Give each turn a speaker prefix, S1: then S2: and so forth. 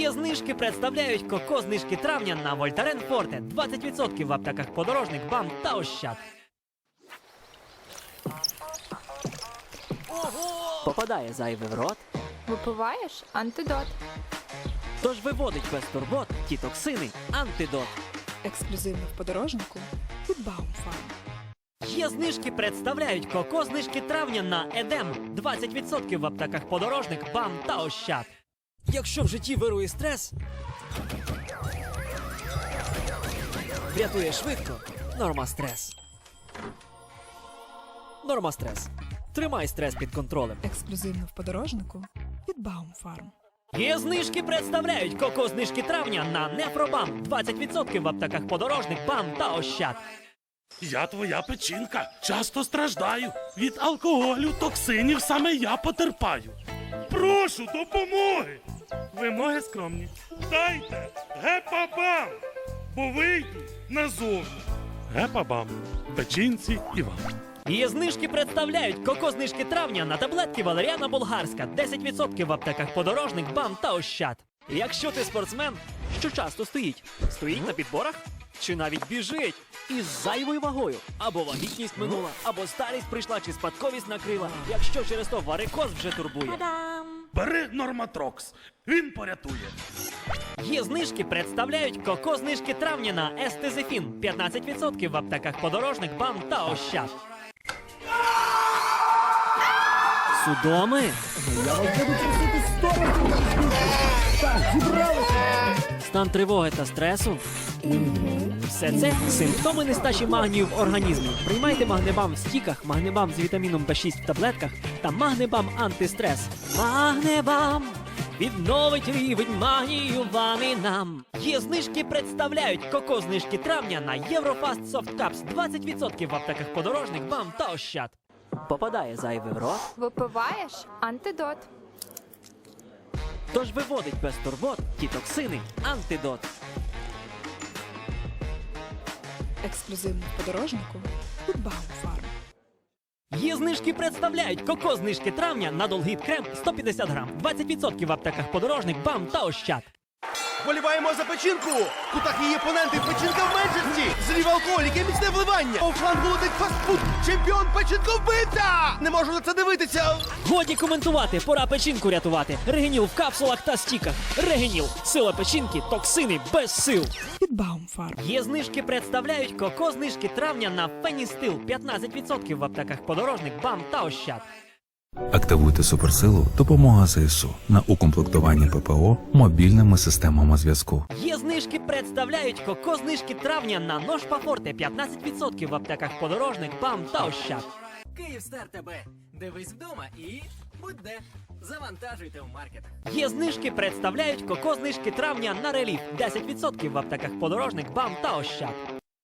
S1: Є знижки представляють коко знижки травня на Вольтарен Форте. 20% в аптеках подорожник, бам та ощад. Попадає зайвий в рот,
S2: Випиваєш антидот.
S1: тож виводить без турбот ті токсини антидот.
S3: Ексклюзивно в подорожнику від Баумфарм.
S1: Є знижки представляють коко знижки травня на Едем. 20% в аптеках подорожник, бам та ощад. Якщо в житті вирує стрес, врятує швидко. Норма стрес. Норма стрес. Тримай стрес під контролем.
S3: Ексклюзивно в подорожнику від Баумфарм.
S1: Є знижки представляють коко знижки травня на Нефробам. 20% в аптеках подорожник, бам та ощад.
S4: Я твоя печінка. Часто страждаю. Від алкоголю, токсинів саме я потерпаю. Прошу допомоги. Вимоги скромні. Дайте гепабам, бо вийду назовні. Гепабам. Печінці і вам.
S1: Є знижки представляють коко знижки травня на таблетки Валеріана Болгарська. 10% в аптеках подорожник, бам та ощад. Якщо ти спортсмен, що часто стоїть, стоїть на підборах чи навіть біжить із зайвою вагою, або вагітність минула, або старість прийшла, чи спадковість накрила. Якщо через то варикоз вже турбує.
S4: Бери норматрокс. Він порятує.
S1: Є знижки представляють коко знижки травня на Естезефін. 15% в аптеках подорожник, бам та ощад. Судоми? Стан тривоги та стресу? Все це симптоми нестачі магнію в організмі. Приймайте магнебам в стіках, магнебам з вітаміном В6 в таблетках та магнебам антистрес. Магнебам! Відновить рівень магнію вам і нам. Є знижки представляють коко знижки травня на Єврофаст Cups. 20% в аптеках подорожник, бам та ощад. Попадає зайвий в рот,
S2: Випиваєш антидот.
S1: Тож виводить без турбот ті токсини антидот.
S3: Ексклюзивно в подорожнику фарм. Баумфарм.
S1: Є знижки представляють коко знижки травня на долгіт крем 150 грам. 20% в аптеках подорожник, бам та ощад.
S5: Боліваємо за печінку! Кутах її опоненти печінка в меншості! Зліва алкоголь, яке міцне вливання! У флангу летить фастфуд! Чемпіон печінковбивця! Не можу на це дивитися!
S1: Годі коментувати, пора печінку рятувати. Регеніл в капсулах та стіках. Регеніл, сила печінки, токсини без сил.
S3: Від Баумфарм.
S1: Є знижки представляють коко знижки травня на Феністил. 15% в аптеках подорожник, бам та ощад.
S6: Активуйте суперсилу допомога ЗСУ на укомплектування ППО мобільними системами зв'язку.
S1: Є знижки представляють коко знижки травня на нож Пафорте. 15% в аптеках подорожник, бам та ощад.
S7: Київстар тебе. Дивись вдома і будь де. Завантажуйте в маркетах.
S1: Є знижки представляють коко знижки травня на реліф. 10% в аптеках подорожник, бам та ощад.